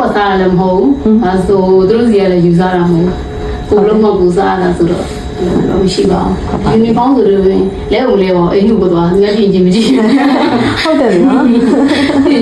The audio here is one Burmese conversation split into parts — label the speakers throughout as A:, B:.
A: ခွက်စားရလည်းမဟုတ်ဘူးအဲဆိုသူတို့စီကလည်းယူစားတာမဟုတ်ဘူးကိုလုံးမကူစားတာဆိုတော့ တော့မရှိပါဘူးယူနီဖောင်းဆိုတော့လဲုံလဲပေါ့အိမ်လူပေါ်သွားငါပြင်ချင်းမကြည့်ဘူး
B: ဟုတ်တယ်နော်
A: ဒီ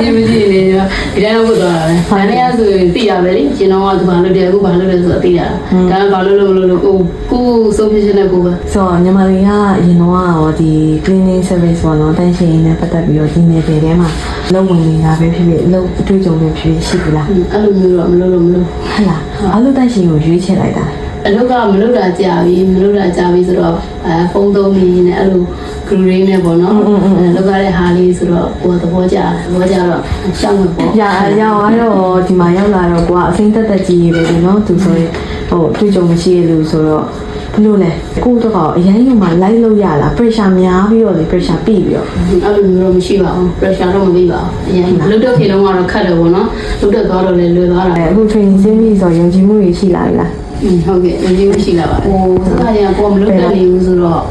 A: ကြီးမကြည့်နေရောဒီတိုင်းတော့သွားတာပဲ။ဒါနဲ့ဆိုရင်သိရပဲလေ။ကျွန်တော်ကသူဘာလုပ်တယ်အခုဘာလုပ်တယ်ဆိုတော့သိရတာ။ဒါကဘာလုပ်လို့မလုပ်လို့ကိုကိုဆုံးဖြတ်ချက်နဲ့ကိုပဲ
B: ဆိုတော့ညီမလေးကအရင်တော့ရောဒီ cleaning service ပေါ့နော်တန်းရှင်နဲ့ပတ်သက်ပြီးတော့ဒီနယ်ပယ်ထဲမှာလုံဝင်နေတာပဲဖြစ်ဖြစ်လုံအတွေ့အကြုံတွေဖြစ်ဖြစ်ရှိပြီလား။
A: အဲ့လိုမျိုးတော့မလုပ်လို့မလုပ်
B: ဟုတ်လားအဲ့လိုတန်းရှင်ကိုရွေးချယ်လိုက်တာ။
A: အလုပ်ကမလုပ်တာကြာပြီမလုပ်တာကြာပြီဆိုတော့အဲဖုန်းသုံးနေနဲ့အဲ့လို group ရင်းနဲ့ပေါ့နော်။လုပ်ရတဲ့ဟာလေးဆိုတော့ကိုယ်သဘောကျတယ်။သဘောကျတော့ရှောက်မှာပေါ့
B: ရရအောင်တော့ဒီမှာရောက်လာတော့ကိုကအစိမ့်သက်သက်ကြီးပဲဒီနော်သူဆိုရင်ဟိုတွေ့ကြုံမရှိရလို့ဆိုတော့ဘ လို့လဲကိုတော့ကအရင်ကမှလိုက်လို့ရလား pressure များပြီးတော့လေ pressure ပြီးပြီးတော့
A: အဲ့လိုမျိုးတော့မရှိပါဘူး pressure တော့မပြီးပါဘူးအရင်လုပ်တဲ့ခေတ်လုံးကတော့ခက်တယ်ပေါ့နော်လုပ်တဲ့သွားတော့လည်းလွယ်သွားတာ
B: အဲအခု training ဆင်းပြီးဆိုတော့ယုံကြည်မှုတွေရှိလာပြီလား
A: อืมဟုတ်ကဲ့အရင်မရှိလာပါဘူးဟိုစကားရကိုမလုပ်တတ်နေဘူးဆိုတော့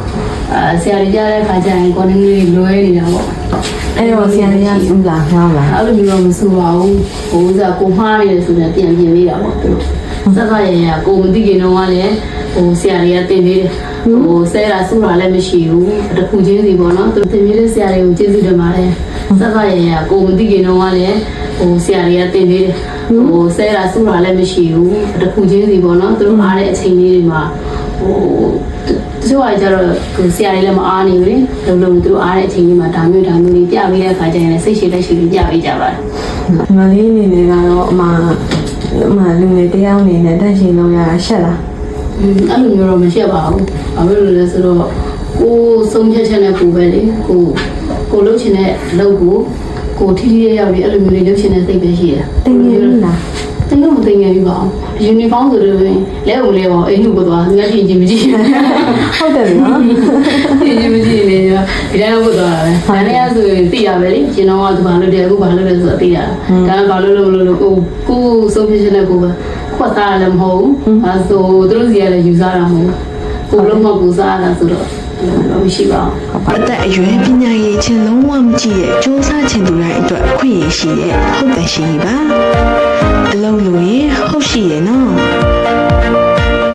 A: အဲဆရာကြီးကြားတဲ့ခါကျရင်ကိုနည်းနည်းလွဲနေတာပေါ့
B: အဲ့တော့ဆရာကြီးကစူးလာငောင်းလာ
A: အဲ့လိုမျိုးတော့မဆိုပါဘူးဟိုဥစားကိုမှားနေတယ်ဆိုတော့ပြန်ပြင်နေတာပေါ့သူတို့စကားရရကိုမသိခင်တော့ကလည်း ဟိုဆရာကြီးကတင်နေတယ်ဟိုဆဲတာစူတာလည်းမရှိဘူးတခုချင်းစီပေါ့နော်သူတင်နေတဲ့ဆရာတွေကိုကျေးဇူးတင်ပါတယ်စကားရရကိုမသိခင်တော့ကလည်းဟိုဆရာကြီးကတင်နေတယ်ဟိုဆဲတာစူတာလည်းမရှိဘူးတခုချင်းစီပေါ့နော်သူတို့အားတဲ့အချိန်လေးတွေမှာဟိုတချို့ကကြတော့ကိုဆရာကြီးလည်းမအားနေဘူးလေလုံလုံသူတို့အားတဲ့အချိန်ကြီးမှာဒါမျိုးဒါမျိုးလေးပြပေးတဲ့အခါကျရင်လည်းစိတ်ရှိလက်ရှိလေးပြပေးကြပါတယ်
B: ဒီမလေးအနေနဲ့ကတော့အမအမလူငယ်တယောက်အနေနဲ့တန့်ရှင်လုံးရတာရှက်လား။
A: อืม အဲ့လိုမျိုးတော့မရှိပါဘူး။ဘာဖြစ်လို့လဲဆိုတော့ကိုဆုံးဖြတ်ချက်နဲ့ကိုပဲလေကိုကိုလှုပ်ချင်တဲ့အလုပ်ကိုကိုထီထီရရောက်ပြီးအဲ့လိုမျိုးလေးလှုပ်ချင်တဲ့စိတ်ပဲရှိတယ်
B: တင်ငယ်ပြီလား။
A: တင်တော့မတင်ငယ်ပြီပါဘူး။ယူနီဖောင်းဆိုတော့လဲုံလဲပေါ့အိမ်လူပေါ်သွားငါပြင်ချင်းမကြည့်ဘူး
B: ဟုတ်တယ်နော်။
A: ပြင်ချင်းမကြည့်နေရောဒီတိုင်းတော့ပေါ်သွားတာပဲ။ဒါနဲ့ဆိုရင်သိရပဲလေ။ကျွန်တော်ကသူဘာလုပ်တယ်အခုဘာလုပ်တယ်ဆိုတော့သိရတာ။ဒါကဘာလုပ်လို့မလုပ်လို့ကိုကိုဆုံးဖြတ်ချက်နဲ့ကိုပဲ ခွက်သားလည်းမဟုတ်ဘူး။အဲဆိုသူတို့စီကလည်းယူစားတာမဟုတ်ဘူး။ကိုလုံးမကူစားတာဆိုတော့တော့မရှိပါဘူး။
C: အသက်အရွယ်ပညာရေးချင်းလုံးဝမကြည့်ရဲ့စ조사ချင်သူတိုင်းအတွက်အခွင့်အရေးရှိရဲ့ဟုတ်တယ်ရှိပါအလုံးလို့ရင်ဟုတ်ရှိရဲ့နော်